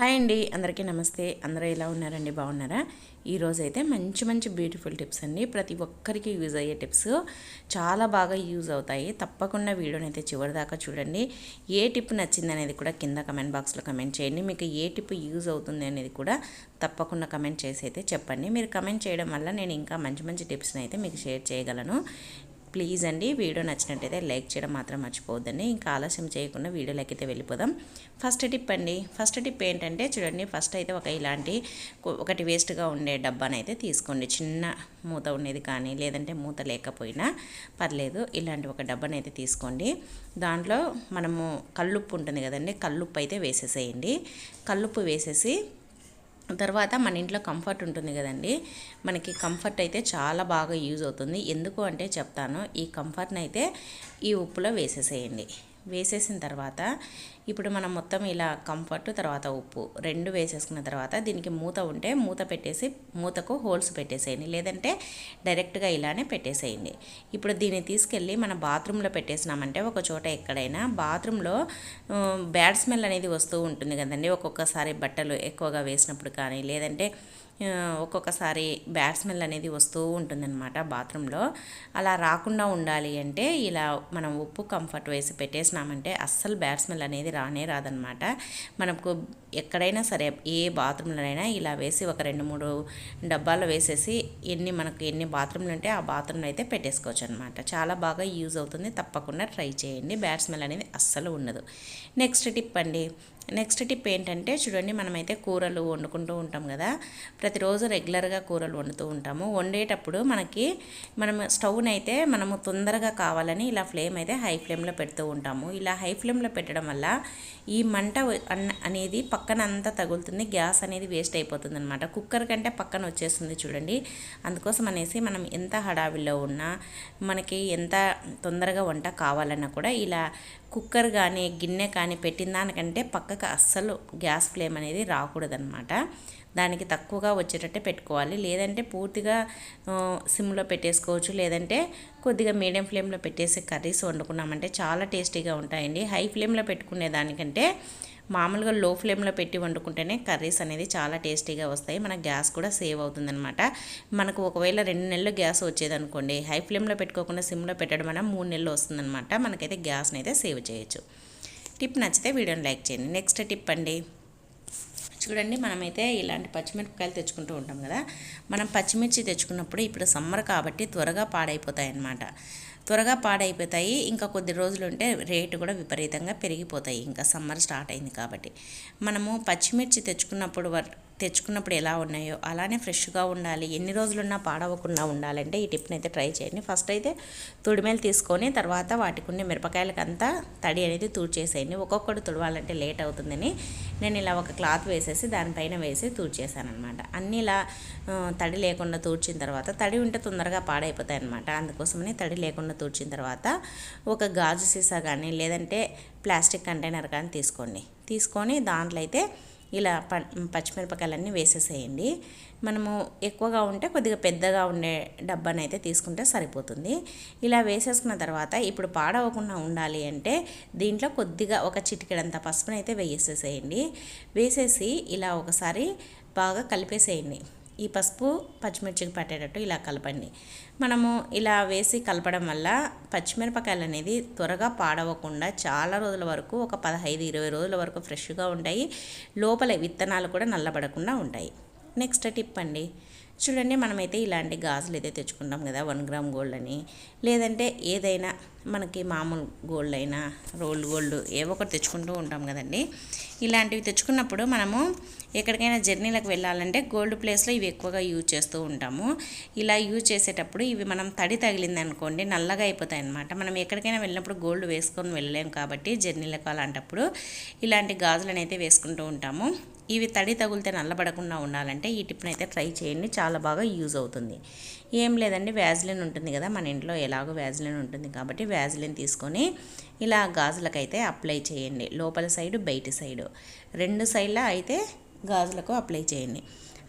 Hi అండి అందరికీ నమస్తే. అందరూ ఎలా ఉన్నారండి? బాగున్నారా? ఈరోజు అయితే మంచి మంచి బ్యూటిఫుల్ టిప్స్ అండి. ప్రతి ఒక్కరికి యూజ్ అయ్యే టిప్స్ చాలా బాగా యూజ్ అవుతాయి. తప్పకుండా వీడియోని అయితే చివరి దాకా చూడండి. ఏ టిప్ నచ్చింది అనేది కూడా కింద కమెంట్ బాక్స్లో కమెంట్ చేయండి. మీకు ఏ టిప్ యూజ్ అవుతుంది అనేది కూడా తప్పకుండా కమెంట్ చేసి అయితే చెప్పండి. మీరు కమెంట్ చేయడం వల్ల నేను ఇంకా మంచి మంచి టిప్స్ని అయితే మీకు షేర్ చేయగలను. ప్లీజ్ అండి వీడియో నచ్చినట్టయితే లైక్ చేయడం మాత్రం మర్చిపోవద్దండి. ఇంకా ఆలస్యం చేయకుండా వీడియోలోకి అయితే వెళ్ళిపోదాం. ఫస్ట్ టిప్ అండి ఫస్ట్ టిప్ ఏంటంటే చూడండి ఫస్ట్ అయితే ఒక ఇలాంటి ఒకటి వేస్ట్గా ఉండే డబ్బానైతే తీసుకోండి. చిన్న మూత ఉండేది కానీ లేదంటే మూత లేకపోయినా పర్లేదు ఇలాంటి ఒక డబ్బానైతే తీసుకోండి. దాంట్లో మనము కల్లుప్పు ఉంటుంది కదండి కల్లుప్పు అయితే వేసేసేయండి. కల్లుప్పు వేసేసి తర్వాత మన ఇంట్లో కంఫర్ట్ ఉంటుంది కదండి. మనకి కంఫర్ట్ అయితే చాలా బాగా యూజ్ అవుతుంది. ఎందుకు అంటే చెప్తాను. ఈ కంఫర్ట్ని అయితే ఈ ఉప్పులో వేసేసేయండి. వేసేసిన తర్వాత ఇప్పుడు మనం మొత్తం ఇలా కంఫర్ట్ తర్వాత ఉప్పు రెండు వేసేసుకున్న తర్వాత దీనికి మూత ఉంటే మూత పెట్టేసి మూతకు హోల్స్ పెట్టేసేయండి. లేదంటే డైరెక్ట్గా ఇలానే పెట్టేసేయండి. ఇప్పుడు దీన్ని తీసుకెళ్ళి మన బాత్రూంలో పెట్టేసినామంటే ఒక చోట ఎక్కడైనా బాత్రూంలో బ్యాడ్ స్మెల్ అనేది వస్తూ ఉంటుంది కదండి. ఒక్కొక్కసారి బట్టలు ఎక్కువగా వేసినప్పుడు కానీ లేదంటే ఒక్కొక్కసారి బ్యాడ్ స్మెల్ అనేది వస్తూ ఉంటుందన్నమాట బాత్రూంలో. అలా రాకుండా ఉండాలి అంటే ఇలా మనం ఉప్పు కంఫర్ట్ వేసి పెట్టేసినామంటే అస్సలు బ్యాడ్ స్మెల్ అనేది రానే రాదనమాట మనకు ఎక్కడైనా సరే ఏ బాత్రూంలోనైనా ఇలా వేసి ఒక రెండు మూడు డబ్బాలు వేసేసి ఎన్ని మనకు ఎన్ని బాత్రూంలు ఉంటే ఆ బాత్రూంలో అయితే పెట్టేసుకోవచ్చు అనమాట చాలా బాగా యూజ్ అవుతుంది. తప్పకుండా ట్రై చేయండి. బ్యాడ్ స్మెల్ అనేది అస్సలు ఉండదు. నెక్స్ట్ టిప్ అండి. నెక్స్ట్ టిప్ ఏంటంటే చూడండి మనమైతే కూరలు వండుకుంటూ ఉంటాం కదా. ప్రతిరోజు రెగ్యులర్గా కూరలు వండుతూ ఉంటాము. వండేటప్పుడు మనకి మనం స్టవ్ని అయితే మనము తొందరగా కావాలని ఇలా ఫ్లేమ్ అయితే హై ఫ్లేమ్లో పెడుతూ ఉంటాము. ఇలా హై ఫ్లేమ్లో పెట్టడం వల్ల ఈ మంట అనేది పక్కన అంతా తగులుతుంది. గ్యాస్ అనేది వేస్ట్ అయిపోతుంది అనమాట కుక్కర్ కంటే పక్కన వచ్చేస్తుంది చూడండి. అందుకోసం అనేసి మనం ఎంత హడావిల్లో ఉన్నా మనకి ఎంత తొందరగా వంట కావాలన్నా కూడా ఇలా కుక్కర్ కానీ గిన్నె కానీ పెట్టిన దానికంటే కనుక అస్సలు గ్యాస్ ఫ్లేమ్ అనేది రాకూడదనమాట దానికి తక్కువగా వచ్చేటట్టే పెట్టుకోవాలి. లేదంటే పూర్తిగా సిమ్లో పెట్టేసుకోవచ్చు. లేదంటే కొద్దిగా మీడియం ఫ్లేమ్లో పెట్టేసి కర్రీస్ వండుకున్నామంటే చాలా టేస్టీగా ఉంటాయండి. హై ఫ్లేమ్లో పెట్టుకునే దానికంటే మామూలుగా లో ఫ్లేమ్లో పెట్టి వండుకుంటేనే కర్రీస్ అనేది చాలా టేస్టీగా వస్తాయి. మన గ్యాస్ కూడా సేవ్ అవుతుందనమాట మనకు ఒకవేళ రెండు నెలలు గ్యాస్ వచ్చేదనుకోండి హై ఫ్లేమ్లో పెట్టుకోకుండా సిమ్లో పెట్టడం వల్ల మూడు నెలలు వస్తుందనమాట మనకైతే గ్యాస్ని అయితే సేవ్ చేయొచ్చు. టిప్ నచ్చితే వీడియోని లైక్ చేయండి. నెక్స్ట్ టిప్ అండి. చూడండి మనమైతే ఇలాంటి పచ్చిమిరపకాయలు తెచ్చుకుంటూ ఉంటాం కదా. మనం పచ్చిమిర్చి తెచ్చుకున్నప్పుడు ఇప్పుడు సమ్మర్ కాబట్టి త్వరగా పాడైపోతాయి అన్నమాట త్వరగా పాడైపోతాయి. ఇంకా కొద్ది రోజులు ఉంటే రేటు కూడా విపరీతంగా పెరిగిపోతాయి. ఇంకా సమ్మర్ స్టార్ట్ అయింది కాబట్టి. మనము పచ్చిమిర్చి తెచ్చుకున్నప్పుడు తెచ్చుకున్నప్పుడు ఎలా ఉన్నాయో అలానే ఫ్రెష్గా ఉండాలి. ఎన్ని రోజులున్నా పాడవకుండా ఉండాలంటే ఈ టిప్ని అయితే ట్రై చేయండి. ఫస్ట్ అయితే తుడిమేలు తీసుకొని తర్వాత వాటికి మిరపకాయలకంతా తడి అనేది తూడ్చేసేయండి. ఒక్కొక్కటి తుడవాలంటే లేట్ అవుతుందని నేను ఇలా ఒక క్లాత్ వేసేసి దానిపైన వేసి తూడ్చేసానమాట అనమాట అన్నీ ఇలా తడి లేకుండా తూడ్చిన తర్వాత తడి ఉంటే తొందరగా పాడైపోతాయి అనమాట అందుకోసమని తడి లేకుండా తూడ్చిన తర్వాత ఒక గాజు సీసా కానీ లేదంటే ప్లాస్టిక్ కంటైనర్ కానీ తీసుకోండి. తీసుకొని దాంట్లో అయితే ఇలా ప పచ్చిమిరపకాయలన్నీ వేసేసేయండి. మనము ఎక్కువగా ఉంటే కొద్దిగా పెద్దగా ఉండే డబ్బాని అయితే తీసుకుంటే సరిపోతుంది. ఇలా వేసేసుకున్న తర్వాత ఇప్పుడు పాడవకుండా ఉండాలి అంటే దీంట్లో కొద్దిగా ఒక చిటికెడంత పసుపునైతే వేసేసేయండి. వేసేసి ఇలా ఒకసారి బాగా కలిపేసేయండి. ఈ పసుపు పచ్చిమిర్చికి పట్టేటట్టు ఇలా కలపండి. మనము ఇలా వేసి కలపడం వల్ల పచ్చిమిరపకాయలు అనేది త్వరగా పాడవకుండా చాలా రోజుల వరకు ఒక పదహైదు ఇరవై రోజుల వరకు ఫ్రెష్గా ఉంటాయి. లోపల విత్తనాలు కూడా నల్లబడకుండా ఉంటాయి. నెక్స్ట్ టిప్ అండి. చూడండి మనమైతే ఇలాంటి గాజులు అయితే తెచ్చుకుంటాం కదా వన్ గ్రామ్ గోల్డ్ అని. లేదంటే ఏదైనా మనకి మామూలు గోల్డ్ అయినా రోల్డ్ గోల్డ్ ఏవో ఒకటి తెచ్చుకుంటూ ఉంటాం కదండి. ఇలాంటివి తెచ్చుకున్నప్పుడు మనము ఎక్కడికైనా జర్నీలకు వెళ్ళాలంటే గోల్డ్ ప్లేస్లో ఇవి ఎక్కువగా యూజ్ చేస్తూ ఉంటాము. ఇలా యూజ్ చేసేటప్పుడు ఇవి మనం తడి తగిలింది అనుకోండి నల్లగా అయిపోతాయి అనమాట మనం ఎక్కడికైనా వెళ్ళినప్పుడు గోల్డ్ వేసుకొని వెళ్ళలేము కాబట్టి జర్నీలకు అలాంటప్పుడు ఇలాంటి గాజులను అయితే వేసుకుంటూ ఉంటాము. ఇవి తడి తగులితే నల్లబడకుండా ఉండాలంటే ఈ టిప్ని అయితే ట్రై చేయండి చాలా బాగా యూజ్ అవుతుంది. ఏం లేదండి వ్యాజిలిన్ ఉంటుంది కదా మన ఇంట్లో ఎలాగో వ్యాజిలిన్ ఉంటుంది కాబట్టి వ్యాజిలిన్ తీసుకొని ఇలా గాజులకైతే అప్లై చేయండి లోపల సైడు బయటి సైడు. రెండు సైడ్లా అయితే గాజులకు అప్లై చేయండి.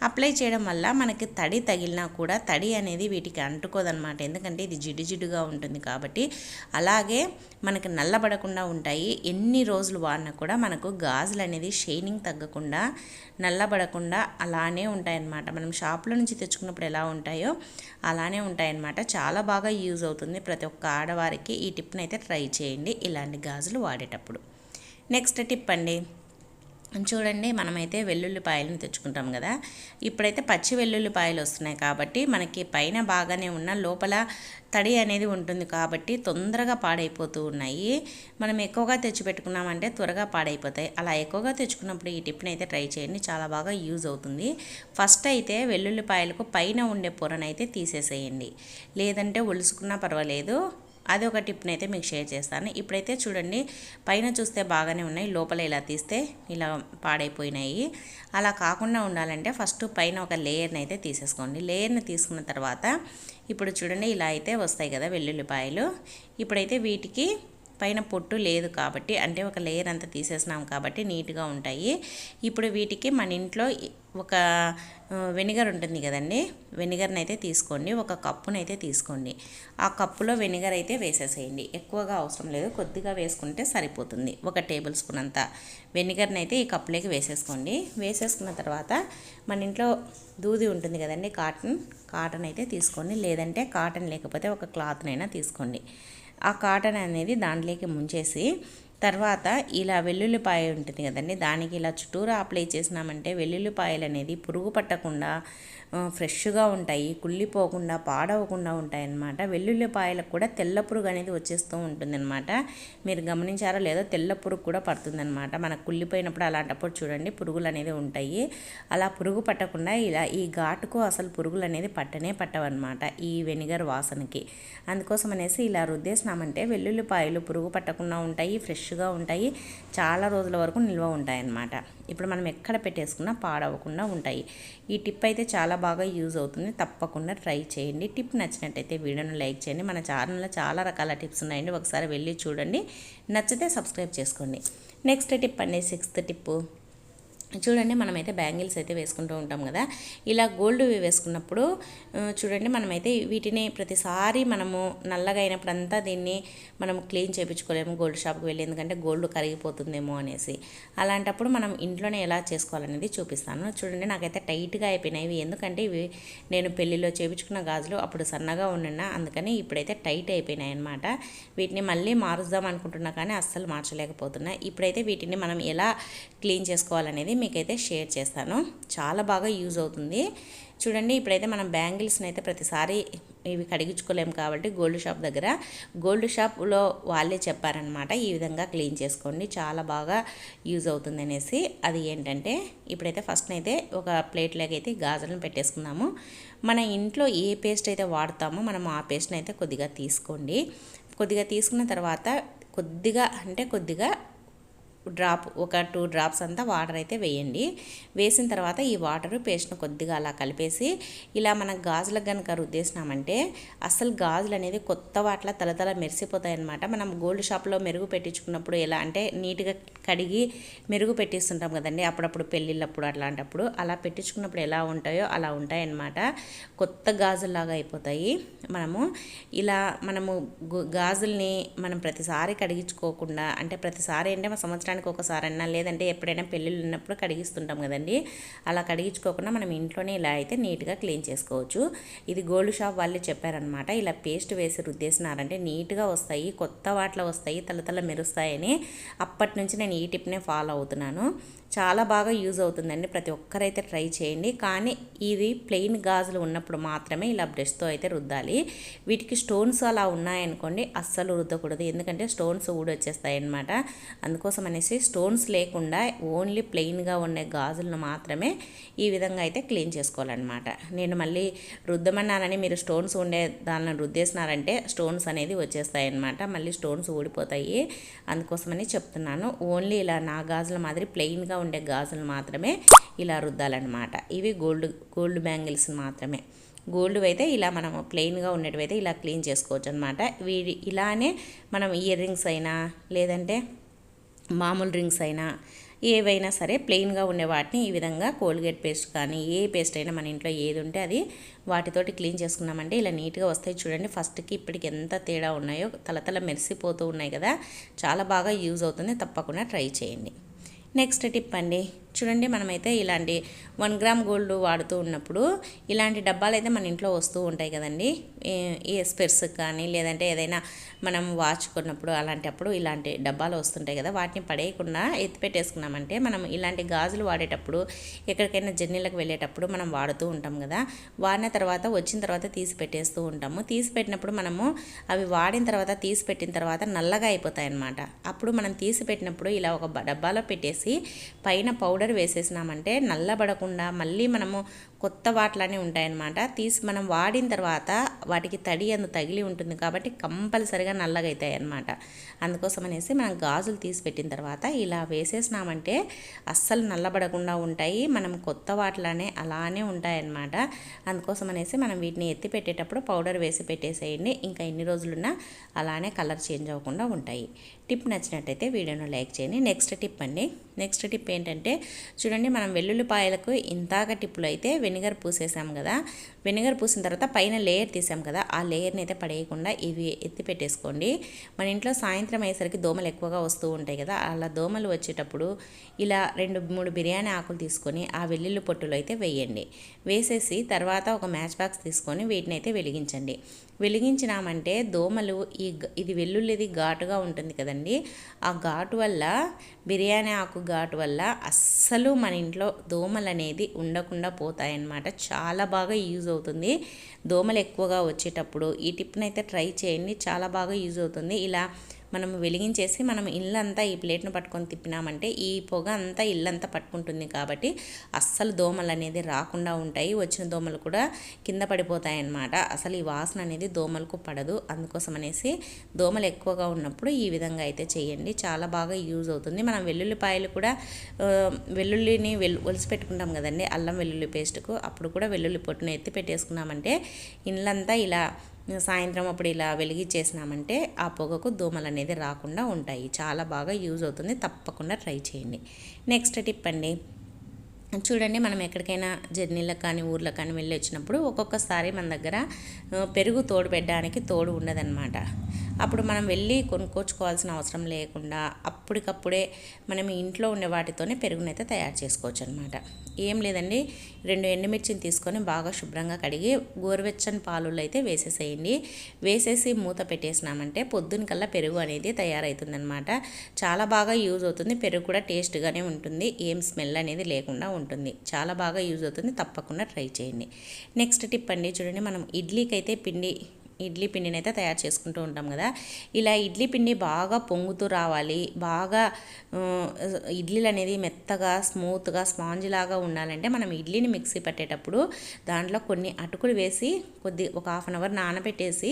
అప్లై చేయడం వల్ల మనకి తడి తగిలినా కూడా తడి అనేది వీటికి అంటుకోదనమాట ఎందుకంటే ఇది జిడ్డు జిడ్డుగా ఉంటుంది కాబట్టి అలాగే మనకి నల్లబడకుండా ఉంటాయి. ఎన్ని రోజులు వాడినా కూడా మనకు గాజులు అనేది షైనింగ్ తగ్గకుండా నల్లబడకుండా అలానే ఉంటాయన్నమాట. మనం షాప్లో నుంచి తెచ్చుకున్నప్పుడు ఎలా ఉంటాయో అలానే ఉంటాయన్నమాట. చాలా బాగా యూజ్ అవుతుంది. ప్రతి ఒక్క ఆడవారికి ఈ టిప్ని అయితే ట్రై చేయండి. ఇలాంటి గాజులు వాడేటప్పుడు. నెక్స్ట్ టిప్ అండి. చూడండి మనమైతే వెల్లుల్లిపాయలను తెచ్చుకుంటాం కదా. ఇప్పుడైతే పచ్చి వెల్లుల్లిపాయలు వస్తున్నాయి కాబట్టి మనకి పైన బాగానే ఉన్న లోపల తడి అనేది ఉంటుంది కాబట్టి తొందరగా పాడైపోతూ ఉన్నాయి. మనం ఎక్కువగా తెచ్చిపెట్టుకున్నామంటే త్వరగా పాడైపోతాయి. అలా ఎక్కువగా తెచ్చుకున్నప్పుడు ఈ టిప్ని అయితే ట్రై చేయండి. చాలా బాగా యూజ్ అవుతుంది. ఫస్ట్ అయితే వెల్లుల్లిపాయలకు పైన ఉండే పొరనైతే తీసేసేయండి. లేదంటే ఒలుసుకున్నా పర్వాలేదు. అది ఒక టిప్ని అయితే మీకు షేర్ చేస్తాను. ఇప్పుడైతే చూడండి పైన చూస్తే బాగానే ఉన్నాయి లోపల ఇలా తీస్తే ఇలా పాడైపోయినాయి. అలా కాకుండా ఉండాలంటే ఫస్ట్ పైన ఒక లేయర్ని అయితే తీసేసుకోండి. లేయర్ని తీసుకున్న తర్వాత ఇప్పుడు చూడండి ఇలా అయితే వస్తాయి కదా వెల్లుల్లిపాయలు. ఇప్పుడైతే వీటికి పైన పొట్టు లేదు కాబట్టి అంటే ఒక లేయర్ అంతా తీసేసినాం కాబట్టి నీట్గా ఉంటాయి. ఇప్పుడు వీటికి మన ఇంట్లో ఒక వెనిగర్ ఉంటుంది కదండి వెనిగర్ని అయితే తీసుకోండి ఒక కప్పునైతే తీసుకోండి. ఆ కప్పులో వెనిగర్ అయితే వేసేసేయండి. ఎక్కువగా అవసరం లేదు కొద్దిగా వేసుకుంటే సరిపోతుంది ఒక టేబుల్ స్పూన్ అంతా. వెనిగర్ని అయితే ఈ కప్పులోకి వేసేసుకోండి. వేసేసుకున్న తర్వాత మన ఇంట్లో దూది ఉంటుంది కదండి కాటన్ కాటన్ అయితే తీసుకోండి. లేదంటే కాటన్ లేకపోతే ఒక క్లాత్నైనా తీసుకోండి. ఆ కాటన్ అనేది దాంట్లోకి ముంచేసి తర్వాత ఇలా వెల్లుల్లిపాయ ఉంటుంది కదండి దానికి ఇలా చుట్టూరా అప్లై చేసినామంటే వెల్లుల్లిపాయలు అనేది పురుగు పట్టకుండా ఫ్రెష్గా ఉంటాయి కుళ్ళిపోకుండా పాడవకుండా ఉంటాయి అన్నమాట వెల్లుల్లిపాయలకు కూడా తెల్ల పురుగు అనేది వచ్చేస్తూ ఉంటుందన్నమాట. మీరు గమనించారో లేదో తెల్ల పురుగు కూడా పడుతుందన్నమాట. మనకు కుళ్ళిపోయినప్పుడు అలాంటప్పుడు చూడండి పురుగులు అనేది ఉంటాయి. అలా పురుగు పట్టకుండా ఇలా ఈ ఘాటుకు అసలు పురుగులు అనేది పట్టనే పట్టవన్నమాట ఈ వెనిగర్ వాసనకి. అందుకోసం అనేసి ఇలా రుద్దేసినామంటే వెల్లుల్లిపాయలు పురుగు పట్టకుండా ఉంటాయి ఫ్రెష్గా ఉంటాయి చాలా రోజుల వరకు నిల్వ ఉంటాయి అన్నమాట ఇప్పుడు మనం ఎక్కడ పెట్టేసుకున్నా పాడవకుండా ఉంటాయి. ఈ టిప్ అయితే చాలా బాగా యూజ్ అవుతుంది. తప్పకుండా ట్రై చేయండి. టిప్ నచ్చినట్టయితే వీడియోను లైక్ చేయండి. మన ఛానల్లో చాలా రకాల టిప్స్ ఉన్నాయండి. ఒకసారి వెళ్ళి చూడండి. నచ్చితే సబ్స్క్రైబ్ చేసుకోండి. నెక్స్ట్ టిప్ అండి. Sixth tip. చూడండి మనమైతే బ్యాంగిల్స్ అయితే వేసుకుంటూ ఉంటాం కదా. ఇలా గోల్డ్ వేసుకున్నప్పుడు చూడండి మనమైతే వీటిని ప్రతిసారి మనము నల్లగా అయినప్పుడు అంతా దీన్ని మనం క్లీన్ చేయించుకోలేము గోల్డ్ షాప్కి వెళ్ళి ఎందుకంటే గోల్డ్ కరిగిపోతుందేమో అనేసి. అలాంటప్పుడు మనం ఇంట్లోనే ఎలా చేసుకోవాలనేది చూపిస్తాను. చూడండి నాకైతే టైట్గా అయిపోయినాయి ఇవి. ఎందుకంటే ఇవి నేను పెళ్ళిలో చేయించుకున్న గాజులు అప్పుడు సన్నగా ఉండినా అందుకని ఇప్పుడైతే టైట్ అయిపోయినాయి అనమాట వీటిని మళ్ళీ మారుద్దాం అనుకుంటున్నా కానీ అస్సలు మార్చలేకపోతున్నా. ఇప్పుడైతే వీటిని మనం ఎలా క్లీన్ చేసుకోవాలనేది మీకైతే షేర్ చేస్తాను. చాలా బాగా యూజ్ అవుతుంది. చూడండి ఇప్పుడైతే మనం బ్యాంగిల్స్ని అయితే ప్రతిసారి ఇవి కడిగించుకోలేము కాబట్టి గోల్డ్ షాప్ దగ్గర. గోల్డ్ షాప్లో వాళ్ళే చెప్పారనమాట ఈ విధంగా క్లీన్ చేసుకోండి చాలా బాగా యూజ్ అవుతుంది అనేసి. అది ఏంటంటే ఇప్పుడైతే ఫస్ట్ అయితే ఒక ప్లేట్లోకి అయితే గాజులను పెట్టేసుకుందాము. మన ఇంట్లో ఏ పేస్ట్ అయితే వాడతామో మనం ఆ పేస్ట్ని అయితే కొద్దిగా తీసుకోండి. కొద్దిగా తీసుకున్న తర్వాత కొద్దిగా అంటే కొద్దిగా డ్రాప్ ఒక టూ డ్రాప్స్ అంతా వాటర్ అయితే వేయండి. వేసిన తర్వాత ఈ వాటర్ పేస్ట్ను కొద్దిగా అలా కలిపేసి ఇలా మనం గాజులకు కనుక రుద్దేసినామంటే అసలు గాజులు అనేది కొత్త వాటిల తలతల మెరిసిపోతాయి అనమాట మనం గోల్డ్ షాప్లో మెరుగు పెట్టించుకున్నప్పుడు ఎలా అంటే నీట్గా కడిగి మెరుగు పెట్టిస్తుంటాం కదండి. అప్పుడప్పుడు పెళ్ళిళ్ళప్పుడు అట్లాంటప్పుడు అలా పెట్టించుకున్నప్పుడు ఎలా ఉంటాయో అలా ఉంటాయన్నమాట. కొత్త గాజుల్లాగా అయిపోతాయి. మనము ఇలా మనము గాజుల్ని మనం ప్రతిసారి కడిగించుకోకుండా అంటే ప్రతిసారి అంటే మా సంవత్సరం సంవత్సరానికి ఒకసారన్నా లేదంటే ఎప్పుడైనా పెళ్ళిళ్ళు ఉన్నప్పుడు కడిగిస్తుంటాం కదండి. అలా కడిగించుకోకుండా మనం ఇంట్లోనే ఇలా అయితే నీట్గా క్లీన్ చేసుకోవచ్చు. ఇది గోల్డ్ షాప్ వాళ్ళే చెప్పారనమాట ఇలా పేస్ట్ వేసి రుద్దేసినారంటే నీట్గా వస్తాయి కొత్త వాటిలో వస్తాయి తల మెరుస్తాయని అప్పటి నుంచి నేను ఈ టిప్నే ఫాలో అవుతున్నాను. చాలా బాగా యూజ్ అవుతుందండి. ప్రతి ఒక్కరైతే ట్రై చేయండి. కానీ ఇది ప్లెయిన్ గాజులు ఉన్నప్పుడు మాత్రమే ఇలా బ్రష్తో అయితే రుద్దాలి. వీటికి స్టోన్స్ అలా ఉన్నాయనుకోండి అస్సలు రుద్దకూడదు. ఎందుకంటే స్టోన్స్ ఊడొచ్చేస్తాయి అనమాట అందుకోసం అనేసి స్టోన్స్ లేకుండా ఓన్లీ ప్లెయిన్గా ఉండే గాజులను మాత్రమే ఈ విధంగా అయితే క్లీన్ చేసుకోవాలన్నమాట. నేను మళ్ళీ రుద్దమన్నానని మీరు స్టోన్స్ ఉండే దానిని రుద్దేసినారంటే స్టోన్స్ అనేది వచ్చేస్తాయి అనమాట మళ్ళీ స్టోన్స్ ఊడిపోతాయి. అందుకోసమని చెప్తున్నాను. ఓన్లీ ఇలా నా గాజుల మాదిరి ప్లెయిన్గా ఉండే గాజులు మాత్రమే ఇలా రుద్దాలన్నమాట. ఇవి గోల్డ్ గోల్డ్ బ్యాంగిల్స్ మాత్రమే. గోల్డ్ అయితే ఇలా మనం ప్లెయిన్గా ఉండేటివైతే ఇలా క్లీన్ చేసుకోవచ్చు అనమాట వీడి ఇలానే మనం ఇయర్ రింగ్స్ అయినా లేదంటే మామూలు రింగ్స్ అయినా ఏవైనా సరే ప్లెయిన్గా ఉండే వాటిని ఈ విధంగా కోల్గేట్ పేస్ట్ కానీ ఏ పేస్ట్ అయినా మన ఇంట్లో ఏది ఉంటే అది వాటితోటి క్లీన్ చేసుకున్నామంటే ఇలా నీట్గా వస్తాయి చూడండి. ఫస్ట్కి ఇప్పటికి ఎంత తేడా ఉన్నాయో తలతల మెరిసిపోతూ ఉన్నాయి కదా. చాలా బాగా యూజ్ అవుతుంది. తప్పకుండా ట్రై చేయండి. నెక్స్ట్ టిప్ అండి చూడండి మనమైతే ఇలాంటి వన్ గ్రామ్ గోల్డ్ వాడుతూ ఉన్నప్పుడు ఇలాంటి డబ్బాలు అయితే మన ఇంట్లో వస్తూ ఉంటాయి కదండి. ఈ స్పెర్స్ కానీ లేదంటే ఏదైనా మనం వాచ్ కొన్నప్పుడు అలాంటప్పుడు ఇలాంటి డబ్బాలు వస్తుంటాయి కదా వాటిని పడేయకుండా ఎత్తిపెట్టేసుకున్నామంటే మనం ఇలాంటి గాజులు వాడేటప్పుడు ఎక్కడికైనా జర్నీలకు వెళ్ళేటప్పుడు మనం వాడుతూ ఉంటాం కదా. వాడిన తర్వాత వచ్చిన తర్వాత తీసి పెట్టేస్తూ ఉంటాము. తీసి పెట్టినప్పుడు మనము అవి వాడిన తర్వాత తీసి పెట్టిన తర్వాత నల్లగా అయిపోతాయి అన్నమాట అప్పుడు మనం తీసి పెట్టినప్పుడు ఇలా ఒక డబ్బాలో పెట్టేసి పైన పౌడర్ పౌడర్ వేసేసినామంటే నల్లబడకుండా మళ్ళీ మనము కొత్త వాటిలానే ఉంటాయన్నమాట. తీసి మనం వాడిన తర్వాత వాటికి తడి అందు తగిలి ఉంటుంది కాబట్టి కంపల్సరిగా నల్లగా అవుతాయి అన్నమాట అందుకోసం అనేసి మనం గాజులు తీసి పెట్టిన తర్వాత ఇలా వేసేసినామంటే అస్సలు నల్లబడకుండా ఉంటాయి. మనం కొత్త వాటిలానే అలానే ఉంటాయన్నమాట. అందుకోసం అనేసి మనం వీటిని ఎత్తి పెట్టేటప్పుడు పౌడర్ వేసి పెట్టేసేయండి. ఇంకా ఎన్ని రోజులున్నా అలానే కలర్ చేంజ్ అవ్వకుండా ఉంటాయి. టిప్ నచ్చినట్టయితే వీడియోను లైక్ చేయండి. నెక్స్ట్ టిప్ అండి. నెక్స్ట్ టిప్ ఏంటంటే చూడండి మనం వెల్లుల్లిపాయలకు ఇంతాక టిప్పులు అయితే వెనిగర్ పూసేసాం కదా. వెనిగర్ పూసిన తర్వాత పైన లేయర్ తీసాం కదా. ఆ లేయర్ని అయితే పడేయకుండా ఇవి ఎత్తి పెట్టేసుకోండి. మన ఇంట్లో సాయంత్రం అయ్యేసరికి దోమలు ఎక్కువగా వస్తూ ఉంటాయి కదా. అలా దోమలు వచ్చేటప్పుడు ఇలా రెండు మూడు బిర్యానీ ఆకులు తీసుకొని ఆ వెల్లుల్లి పొట్టులు అయితే వేయండి. వేసేసి తర్వాత ఒక మ్యాచ్ బాక్స్ తీసుకొని వీటిని అయితే వెలిగించండి. వెలిగించినామంటే దోమలు ఈ ఇది వెల్లుల్లిది ఘాటుగా ఉంటుంది కదండి. ఆ ఘాటు వల్ల బిర్యానీ ఆకు ఘాటు వల్ల అస్సలు మన ఇంట్లో దోమలు అనేది ఉండకుండా పోతాయన్నమాట. చాలా బాగా యూజ్ అవుతుంది. దోమలు ఎక్కువగా వచ్చేటప్పుడు ఈ టిప్ని అయితే ట్రై చేయండి. చాలా బాగా యూజ్ అవుతుంది. ఇలా మనం వెలిగించేసి మనం ఇల్లంతా ఈ ప్లేట్ను పట్టుకొని తిప్పినామంటే ఈ పొగ అంతా ఇల్లంతా పట్టుకుంటుంది కాబట్టి అస్సలు దోమలు అనేది రాకుండా ఉంటాయి. వచ్చిన దోమలు కూడా కింద పడిపోతాయి అన్నమాట అసలు ఈ వాసన అనేది దోమలకు పడదు. అందుకోసం అనేసి దోమలు ఎక్కువగా ఉన్నప్పుడు ఈ విధంగా అయితే చేయండి. చాలా బాగా యూజ్ అవుతుంది. మనం వెల్లుల్లిపాయలు కూడా వెల్లుల్లిని వెల్ ఒలిసి పెట్టుకుంటాం కదండి అల్లం వెల్లుల్లి పేస్ట్కు. అప్పుడు కూడా వెల్లుల్లి పొట్టును ఎత్తి పెట్టేసుకున్నామంటే ఇళ్ళంతా ఇలా సాయంత్రం అప్పుడు ఇలా వెలిగించేసినామంటే ఆ పొగకు దోమలు అనేది రాకుండా ఉంటాయి. చాలా బాగా యూజ్ అవుతుంది. తప్పకుండా ట్రై చేయండి. నెక్స్ట్ టిప్ అండి. చూడండి మనం ఎక్కడికైనా జర్నీలకు కానీ ఊర్లకు కానీ వెళ్ళి వచ్చినప్పుడు ఒక్కొక్కసారి మన దగ్గర పెరుగు తోడు పెట్టడానికి తోడు ఉండదన్నమాట. అప్పుడు మనం వెళ్ళి కొనుక్కోచుకోవాల్సిన అవసరం లేకుండా అప్పటికప్పుడే మనం ఇంట్లో ఉండే వాటితోనే పెరుగునైతే తయారు చేసుకోవచ్చు అనమాట ఏం లేదండి రెండు ఎండుమిర్చిని తీసుకొని బాగా శుభ్రంగా కడిగి గోరువెచ్చని పాలులో అయితే వేసేసేయండి. వేసేసి మూత పెట్టేసినామంటే పొద్దున కల్లా పెరుగు అనేది తయారవుతుందనమాట చాలా బాగా యూజ్ అవుతుంది పెరుగు కూడా టేస్ట్గానే ఉంటుంది ఏం స్మెల్ అనేది లేకుండా ఉంటుంది. చాలా బాగా యూజ్ అవుతుంది తప్పకుండా ట్రై చేయండి. నెక్స్ట్ టిప్ అండి చూడండి మనం ఇడ్లీకి అయితే పిండి ఇడ్లీ పిండిని అయితే తయారు చేసుకుంటూ ఉంటాం కదా. ఇలా ఇడ్లీ పిండి బాగా పొంగుతూ రావాలి. బాగా ఇడ్లీలు అనేది మెత్తగా స్మూత్గా స్పాంజ్ లాగా ఉండాలంటే మనం ఇడ్లీని మిక్సీ పట్టేటప్పుడు దాంట్లో కొన్ని అటుకులు వేసి కొద్ది ఒక హాఫ్ అన్ అవర్ నానబెట్టేసి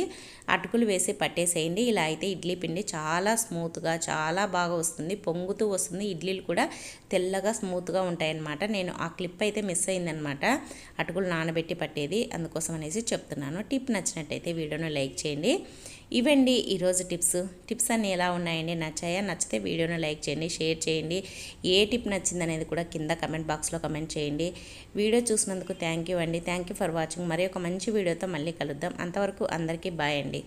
అటుకులు వేసి పట్టేసేయండి. ఇలా అయితే ఇడ్లీ పిండి చాలా స్మూత్గా చాలా బాగా వస్తుంది. పొంగుతూ వస్తుంది. ఇడ్లీలు కూడా తెల్లగా స్మూత్గా ఉంటాయన్నమాట. నేను ఆ క్లిప్ అయితే మిస్ అయిందనమాట అటుకులు నానబెట్టి పట్టేది అందుకోసం అనేసి చెప్తున్నాను. టిప్ నచ్చినట్టయితే వీడియో వీడియోను లైక్ చేయండి. ఇవండి ఈరోజు టిప్స్. టిప్స్ అన్నీ ఎలా ఉన్నాయండి? నచ్చాయా? నచ్చితే వీడియోను లైక్ చేయండి షేర్ చేయండి. ఏ టిప్ నచ్చింది అనేది కూడా కింద కమెంట్ బాక్స్లో కమెంట్ చేయండి. వీడియో చూసినందుకు థ్యాంక్ యూ అండి. Thank you for watching. మరి ఒక మంచి వీడియోతో మళ్ళీ కలుద్దాం. అంతవరకు అందరికీ బాయ్ అండి.